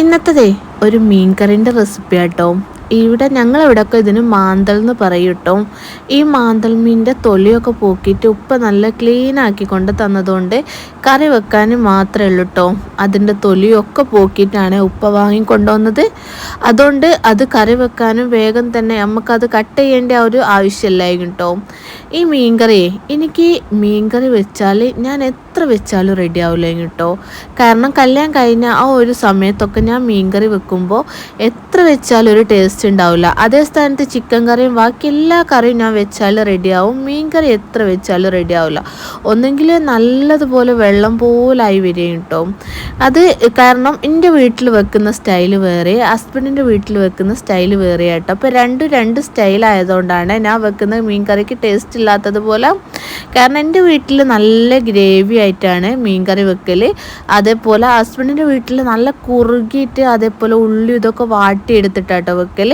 ഇന്നത്തതേ ഒരു മീൻ മീൻകറിന്റെ റെസിപ്പി ആട്ടോ. ഇവിടെ ഞങ്ങളിവിടെയൊക്കെ ഇതിന് മാന്തൽ എന്ന് പറയും ഈ മാന്തൽ മീനിന്റെ തൊലിയൊക്കെ പോക്കിയിട്ട് ഉപ്പ് നല്ല ക്ലീൻ ആക്കി കൊണ്ട് തന്നതുകൊണ്ട് കറി വെക്കാൻ മാത്രമേ ഉള്ളൂ കേട്ടോ അതിന്റെ തൊലിയൊക്കെ പോക്കിയിട്ടാണ് ഉപ്പ വാങ്ങിക്കൊണ്ടുവന്നത് അതുകൊണ്ട് അത് കറി വെക്കാനും വേഗം തന്നെ നമുക്കത് കട്ട് ചെയ്യേണ്ട ഒരു ആവശ്യമില്ലായിരിക്കും കേട്ടോ ഈ മീൻകറിയെ എനിക്ക് മീൻകറി വെച്ചാൽ ഞാൻ എത്ര വെച്ചാലും റെഡി ആവില്ലേ കേട്ടോ കാരണം കല്യാണം കഴിഞ്ഞ ആ ഒരു സമയത്തൊക്കെ ഞാൻ മീൻകറി വെക്കുമ്പോൾ എത്ര വെച്ചാലും ഒരു ടേസ്റ്റ് ഉണ്ടാവില്ല. അതേ സ്ഥാനത്ത് ചിക്കൻ കറിയും ബാക്കി എല്ലാ കറിയും ഞാൻ വെച്ചാൽ റെഡിയാവും മീൻകറി എത്ര വെച്ചാലും റെഡിയാവില്ല ഒന്നെങ്കിൽ നല്ലതുപോലെ വെള്ളം പോലായി വരികയും കേട്ടോ അത് കാരണം എന്റെ വീട്ടിൽ വെക്കുന്ന സ്റ്റൈൽ വേറെ ഹസ്ബൻഡിന്റെ വീട്ടിൽ വെക്കുന്ന സ്റ്റൈൽ വേറെ ആട്ടോ. അപ്പോൾ രണ്ടും രണ്ട് സ്റ്റൈലായതുകൊണ്ടാണ് ഞാൻ വെക്കുന്ന മീൻ കറിക്ക് ടേസ്റ്റ് ഇല്ലാത്തതുപോലെ കാരണം എന്റെ വീട്ടിൽ നല്ല ഗ്രേവി ആയിട്ടാണ് മീൻ കറി വെക്കൽ അതേപോലെ ഹസ്ബൻഡിന്റെ വീട്ടിൽ നല്ല കുറുകിയിട്ട് അതേപോലെ ഉള്ളി ഇതൊക്കെ വാട്ടിയെടുത്തിട്ടാട്ടോ വെക്കൽ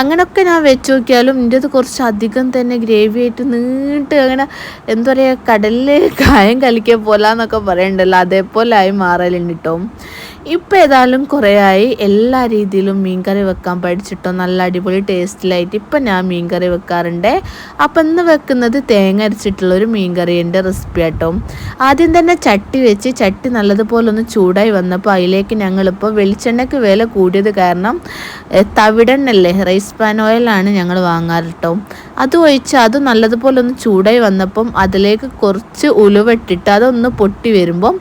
അങ്ങനെയൊക്കെ ഞാൻ വെച്ച് നോക്കിയാലും എന്റെ അത് കുറച്ച് അധികം തന്നെ ഗ്രേവി ആയിട്ട് നീട്ട് അങ്ങനെ എന്താ പറയുക കടലിൽ കായം കലിക്കാൻ പോലാന്നൊക്കെ പറയണ്ടല്ലോ. അതേപോലെ ആയി മാറലുണ്ട് കേട്ടോ ഇപ്പം ഏതായാലും കുറേ ആയി എല്ലാ രീതിയിലും മീൻകറി വെക്കാൻ പഠിച്ചിട്ടോ നല്ല അടിപൊളി ടേസ്റ്റിലായിട്ട് ഇപ്പം ഞാൻ മീൻകറി വെക്കാറുണ്ട്. അപ്പം ഇന്ന് വെക്കുന്നത് തേങ്ങ അരച്ചിട്ടുള്ള ഒരു മീൻകറിന്റെ റെസിപ്പി ആട്ടോ. ആദ്യം തന്നെ ചട്ടി വെച്ച് ചട്ടി നല്ലതുപോലെ ഒന്ന് ചൂടായി വന്നപ്പോൾ അതിലേക്ക് ഞങ്ങളിപ്പോൾ വെളിച്ചെണ്ണയ്ക്ക് വില കൂടിയത് കാരണം തവിടെണ്ണല്ലേ റൈസ് പാൻ ഓയിലാണ് ഞങ്ങൾ വാങ്ങാറ് കേട്ടോ അത് ഒഴിച്ച് അത് നല്ലതുപോലെ ഒന്ന് ചൂടായി വന്നപ്പം അതിലേക്ക് കുറച്ച് ഉലുവട്ടിട്ട് അതൊന്ന് പൊട്ടി വരുമ്പം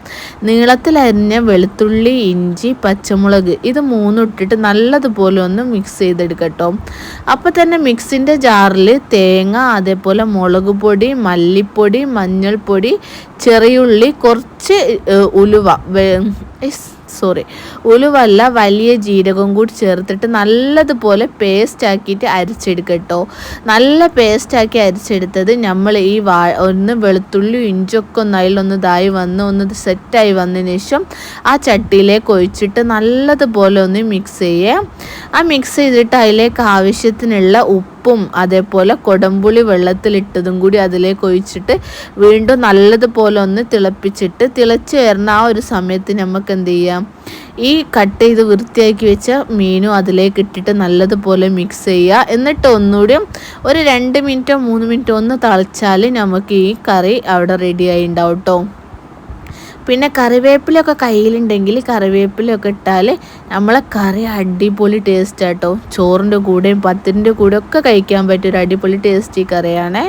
നീളത്തിലരിഞ്ഞ വെളുത്തുള്ളി ഇഞ്ചി പച്ചമുളക് ഇത് മൂന്നും ഇട്ടിട്ട് നല്ലതുപോലെ ഒന്ന് മിക്സ് ചെയ്തെടുക്കട്ടോ അപ്പോൾ തന്നെ മിക്സിന്റെ ജാറിൽ തേങ്ങ അതേപോലെ മുളക് പൊടി മല്ലിപ്പൊടി മഞ്ഞൾപ്പൊടി ചെറിയുള്ളി കുറച്ച് ഉലുവ സോറി ഉലുവല്ല വലിയ ജീരകം കൂടി ചേർത്തിട്ട് നല്ലതുപോലെ പേസ്റ്റ് ആക്കിയിട്ട് അരച്ചെടുക്കട്ടോ നല്ല പേസ്റ്റ് ആക്കി അരിച്ചെടുത്തത് നമ്മൾ ഈ വാ ഒന്ന് വെളുത്തുള്ളി ഇഞ്ചൊക്കെ ഒന്ന് അതിലൊന്ന് ഇതായി വന്ന് ഒന്ന് സെറ്റായി വന്നതിന് ശേഷം ആ ചട്ടിയിലേക്ക് ഒഴിച്ചിട്ട് നല്ലതുപോലെ ഒന്ന് മിക്സ് ചെയ്യുക ആ മിക്സ് ചെയ്തിട്ട് അതിലേക്ക് ആവശ്യത്തിനുള്ള ഉപ്പ് അതേപോലെ കൊടമ്പുളി വെള്ളത്തിലിട്ടതും കൂടി അതിലേക്ക് ഒഴിച്ചിട്ട് വീണ്ടും നല്ലതുപോലെ ഒന്ന് തിളപ്പിച്ചിട്ട് തിളച്ചു വരുന്ന ആ ഒരു സമയത്ത് നമുക്ക് എന്ത് ചെയ്യാം? ഈ കട്ട് ചെയ്ത് വൃത്തിയാക്കി വെച്ച മീനും അതിലേക്ക് ഇട്ടിട്ട് നല്ലതുപോലെ മിക്സ് ചെയ്യുക. എന്നിട്ട് ഒന്നുകൂടി ഒരു രണ്ട് മിനിറ്റോ മൂന്ന് മിനിറ്റോ ഒന്ന് തളിച്ചാൽ നമുക്ക് ഈ കറി അവിടെ റെഡിയായി ഉണ്ടാവും കേട്ടോ പിന്നെ കറിവേപ്പിലൊക്കെ കയ്യിലുണ്ടെങ്കിൽ കറിവേപ്പിലൊക്കെ ഇട്ടാൽ നമ്മളെ കറി അടിപൊളി ടേസ്റ്റ് ആട്ടോ ചോറിന്റെ കൂടെയും പത്തിന്റെ കൂടെ ഒക്കെ കഴിക്കാൻ പറ്റിയ ഒരു അടിപൊളി ടേസ്റ്റി കറിയാണ്.